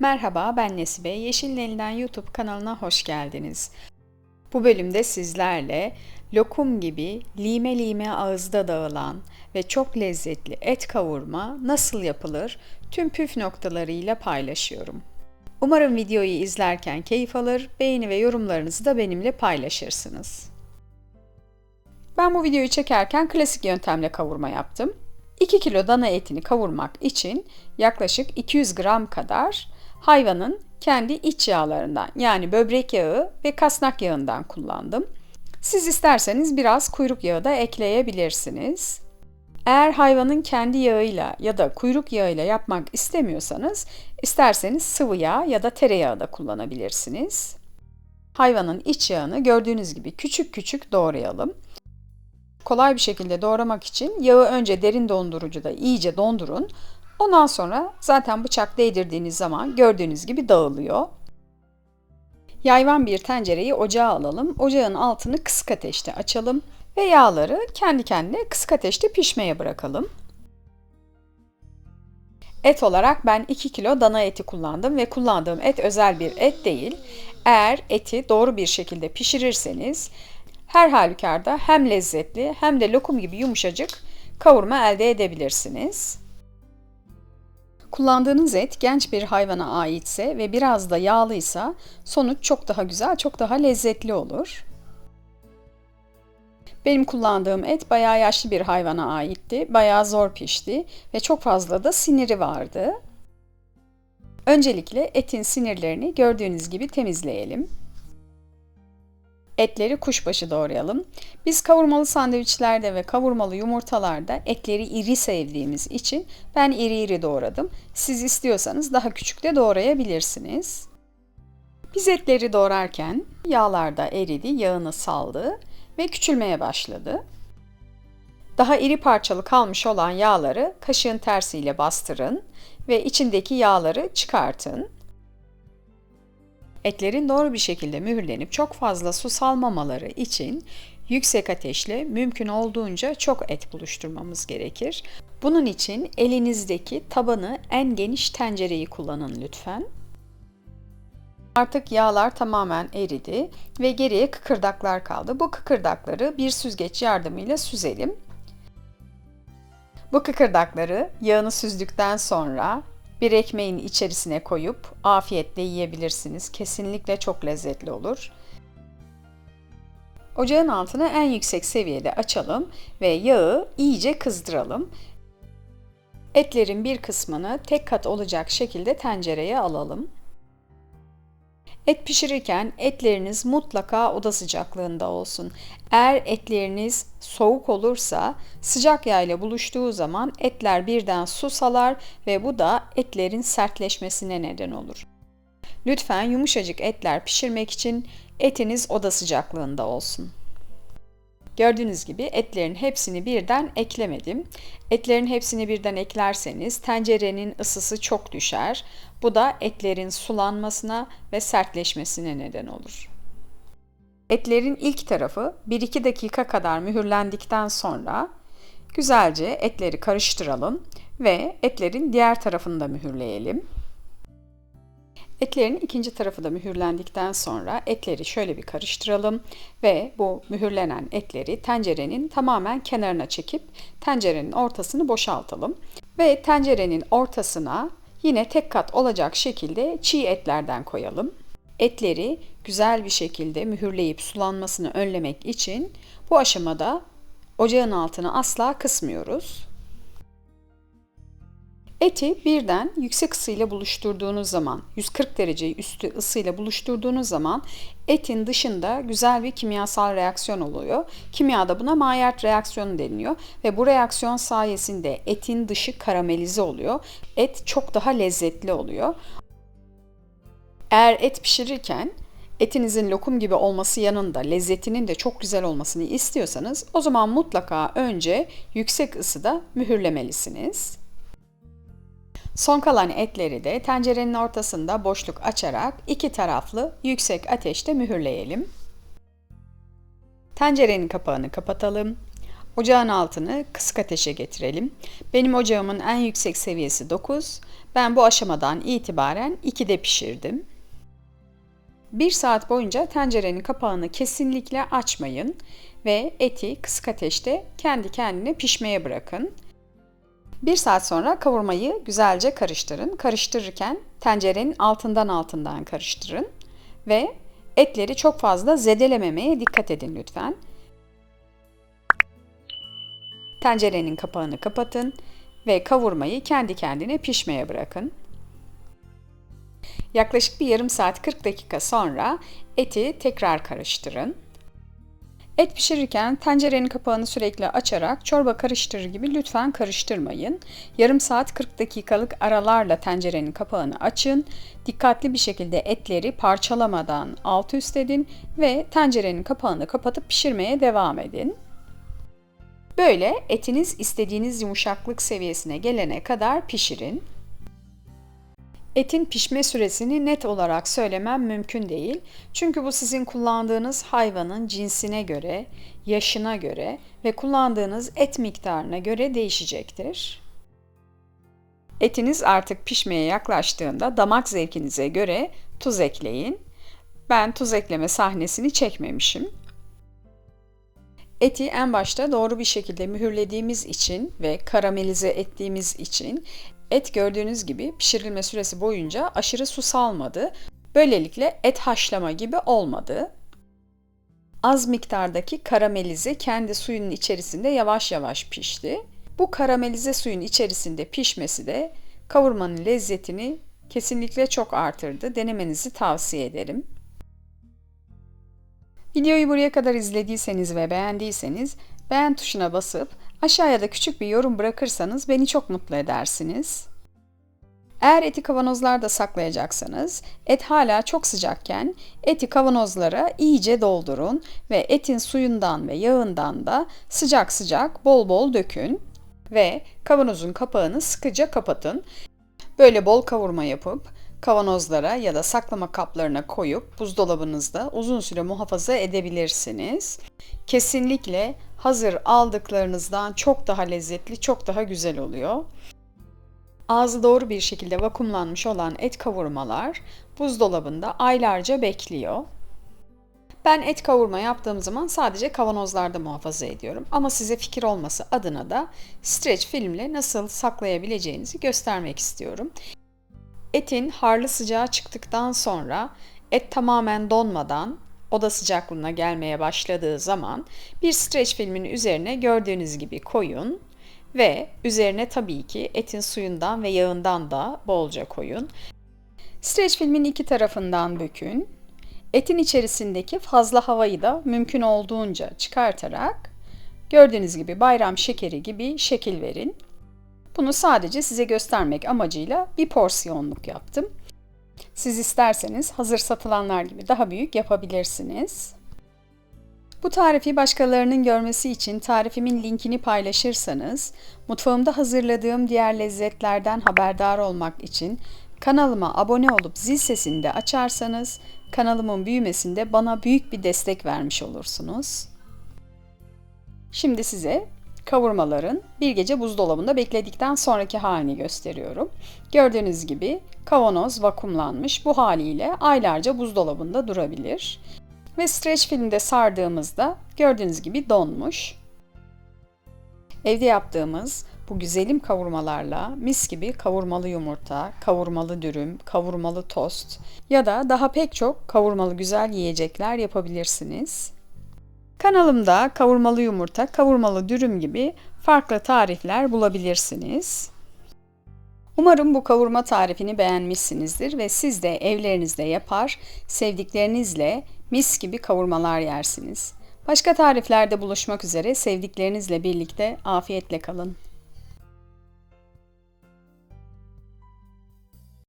Merhaba ben Nesibe. Yeşilin Elinden YouTube kanalına hoş geldiniz. Bu bölümde sizlerle lokum gibi lime lime ağızda dağılan ve çok lezzetli et kavurma nasıl yapılır tüm püf noktalarıyla paylaşıyorum. Umarım videoyu izlerken keyif alır, beğeni ve yorumlarınızı da benimle paylaşırsınız. Ben bu videoyu çekerken klasik yöntemle kavurma yaptım. 2 kilo dana etini kavurmak için yaklaşık 200 gram kadar hayvanın kendi iç yağlarından yani böbrek yağı ve kasnak yağından kullandım. Siz isterseniz biraz kuyruk yağı da ekleyebilirsiniz. Eğer hayvanın kendi yağıyla ya da kuyruk yağıyla yapmak istemiyorsanız isterseniz sıvı yağ ya da tereyağı da kullanabilirsiniz. Hayvanın iç yağını gördüğünüz gibi küçük küçük doğrayalım. Kolay bir şekilde doğramak için yağı önce derin dondurucuda iyice dondurun. Ondan sonra zaten bıçak değdirdiğiniz zaman gördüğünüz gibi dağılıyor. Yayvan bir tencereyi ocağa alalım. Ocağın altını kısık ateşte açalım ve yağları kendi kendine kısık ateşte pişmeye bırakalım. Et olarak ben 2 kilo dana eti kullandım ve kullandığım et özel bir et değil. Eğer eti doğru bir şekilde pişirirseniz her halükarda hem lezzetli hem de lokum gibi yumuşacık kavurma elde edebilirsiniz. Kullandığınız et genç bir hayvana aitse ve biraz da yağlıysa sonuç çok daha güzel, çok daha lezzetli olur. Benim kullandığım et bayağı yaşlı bir hayvana aitti. Bayağı zor pişti ve çok fazla da siniri vardı. Öncelikle etin sinirlerini gördüğünüz gibi temizleyelim. Etleri kuşbaşı doğrayalım. Biz kavurmalı sandviçlerde ve kavurmalı yumurtalarda etleri iri sevdiğimiz için ben iri iri doğradım. Siz istiyorsanız daha küçük de doğrayabilirsiniz. Biz etleri doğrarken yağlar da eridi, yağını saldı ve küçülmeye başladı. Daha iri parçalı kalmış olan yağları kaşığın tersiyle bastırın ve içindeki yağları çıkartın. Etlerin doğru bir şekilde mühürlenip çok fazla su salmamaları için yüksek ateşle mümkün olduğunca çok et buluşturmamız gerekir. Bunun için elinizdeki tabanı en geniş tencereyi kullanın lütfen. Artık yağlar tamamen eridi ve geriye kıkırdaklar kaldı. Bu kıkırdakları bir süzgeç yardımıyla süzelim. Bu kıkırdakları yağını süzdükten sonra bir ekmeğin içerisine koyup afiyetle yiyebilirsiniz. Kesinlikle çok lezzetli olur. Ocağın altını en yüksek seviyede açalım ve yağı iyice kızdıralım. Etlerin bir kısmını tek kat olacak şekilde tencereye alalım. Et pişirirken etleriniz mutlaka oda sıcaklığında olsun. Eğer etleriniz soğuk olursa sıcak yağ ile buluştuğu zaman etler birden su salar ve bu da etlerin sertleşmesine neden olur. Lütfen yumuşacık etler pişirmek için etiniz oda sıcaklığında olsun. Gördüğünüz gibi etlerin hepsini birden eklemedim. Etlerin hepsini birden eklerseniz tencerenin ısısı çok düşer. Bu da etlerin sulanmasına ve sertleşmesine neden olur. Etlerin ilk tarafı 1-2 dakika kadar mühürlendikten sonra güzelce etleri karıştıralım ve etlerin diğer tarafını da mühürleyelim. Etlerin ikinci tarafı da mühürlendikten sonra etleri şöyle bir karıştıralım ve bu mühürlenen etleri tencerenin tamamen kenarına çekip tencerenin ortasını boşaltalım. Ve tencerenin ortasına yine tek kat olacak şekilde çiğ etlerden koyalım. Etleri güzel bir şekilde mühürleyip sulanmasını önlemek için bu aşamada ocağın altını asla kısmıyoruz. Eti birden yüksek ısıyla buluşturduğunuz zaman, 140 derece üstü ısıyla buluşturduğunuz zaman etin dışında güzel bir kimyasal reaksiyon oluyor. Kimyada buna Maillard reaksiyonu deniliyor ve bu reaksiyon sayesinde etin dışı karamelize oluyor. Et çok daha lezzetli oluyor. Eğer et pişirirken etinizin lokum gibi olması yanında lezzetinin de çok güzel olmasını istiyorsanız o zaman mutlaka önce yüksek ısıda mühürlemelisiniz. Son kalan etleri de tencerenin ortasında boşluk açarak iki taraflı yüksek ateşte mühürleyelim. Tencerenin kapağını kapatalım. Ocağın altını kısık ateşe getirelim. Benim ocağımın en yüksek seviyesi 9. Ben bu aşamadan itibaren 2'de pişirdim. 1 saat boyunca tencerenin kapağını kesinlikle açmayın ve eti kısık ateşte kendi kendine pişmeye bırakın. 1 saat sonra kavurmayı güzelce karıştırın. Karıştırırken tencerenin altından altından karıştırın ve etleri çok fazla zedelememeye dikkat edin lütfen. Tencerenin kapağını kapatın ve kavurmayı kendi kendine pişmeye bırakın. Yaklaşık bir yarım saat 40 dakika sonra eti tekrar karıştırın. Et pişirirken tencerenin kapağını sürekli açarak çorba karıştırır gibi lütfen karıştırmayın. Yarım saat 40 dakikalık aralarla tencerenin kapağını açın. Dikkatli bir şekilde etleri parçalamadan alt üst edin ve tencerenin kapağını kapatıp pişirmeye devam edin. Böyle etiniz istediğiniz yumuşaklık seviyesine gelene kadar pişirin. Etin pişme süresini net olarak söylemem mümkün değil. Çünkü bu sizin kullandığınız hayvanın cinsine göre, yaşına göre ve kullandığınız et miktarına göre değişecektir. Etiniz artık pişmeye yaklaştığında damak zevkinize göre tuz ekleyin. Ben tuz ekleme sahnesini çekmemişim. Eti en başta doğru bir şekilde mühürlediğimiz için ve karamelize ettiğimiz için et gördüğünüz gibi pişirilme süresi boyunca aşırı su salmadı. Böylelikle et haşlama gibi olmadı. Az miktardaki karamelize kendi suyunun içerisinde yavaş yavaş pişti. Bu karamelize suyun içerisinde pişmesi de kavurmanın lezzetini kesinlikle çok artırdı. Denemenizi tavsiye ederim. Videoyu buraya kadar izlediyseniz ve beğendiyseniz beğen tuşuna basıp aşağıya da küçük bir yorum bırakırsanız beni çok mutlu edersiniz. Eğer eti kavanozlarda saklayacaksanız et hala çok sıcakken eti kavanozlara iyice doldurun ve etin suyundan ve yağından da sıcak sıcak bol bol dökün ve kavanozun kapağını sıkıca kapatın. Böyle bol kavurma yapıp kavanozlara ya da saklama kaplarına koyup buzdolabınızda uzun süre muhafaza edebilirsiniz. Kesinlikle hazır aldıklarınızdan çok daha lezzetli, çok daha güzel oluyor. Ağzı doğru bir şekilde vakumlanmış olan et kavurmalar buzdolabında aylarca bekliyor. Ben et kavurma yaptığım zaman sadece kavanozlarda muhafaza ediyorum. Ama size fikir olması adına da streç filmle nasıl saklayabileceğinizi göstermek istiyorum. Etin harlı sıcağı çıktıktan sonra et tamamen donmadan oda sıcaklığına gelmeye başladığı zaman bir streç filmin üzerine gördüğünüz gibi koyun ve üzerine tabii ki etin suyundan ve yağından da bolca koyun. Streç filmin iki tarafından bükün. Etin içerisindeki fazla havayı da mümkün olduğunca çıkartarak gördüğünüz gibi bayram şekeri gibi şekil verin. Bunu sadece size göstermek amacıyla bir porsiyonluk yaptım. Siz isterseniz hazır satılanlar gibi daha büyük yapabilirsiniz. Bu tarifi başkalarının görmesi için tarifimin linkini paylaşırsanız, mutfağımda hazırladığım diğer lezzetlerden haberdar olmak için kanalıma abone olup zil sesini de açarsanız kanalımın büyümesinde bana büyük bir destek vermiş olursunuz. Şimdi size kavurmaların bir gece buzdolabında bekledikten sonraki halini gösteriyorum. Gördüğünüz gibi kavanoz vakumlanmış bu haliyle aylarca buzdolabında durabilir. Ve streç filmde sardığımızda gördüğünüz gibi donmuş. Evde yaptığımız bu güzelim kavurmalarla mis gibi kavurmalı yumurta, kavurmalı dürüm, kavurmalı tost ya da daha pek çok kavurmalı güzel yiyecekler yapabilirsiniz. Kanalımda kavurmalı yumurta, kavurmalı dürüm gibi farklı tarifler bulabilirsiniz. Umarım bu kavurma tarifini beğenmişsinizdir ve siz de evlerinizde yapar, sevdiklerinizle mis gibi kavurmalar yersiniz. Başka tariflerde buluşmak üzere sevdiklerinizle birlikte afiyetle kalın.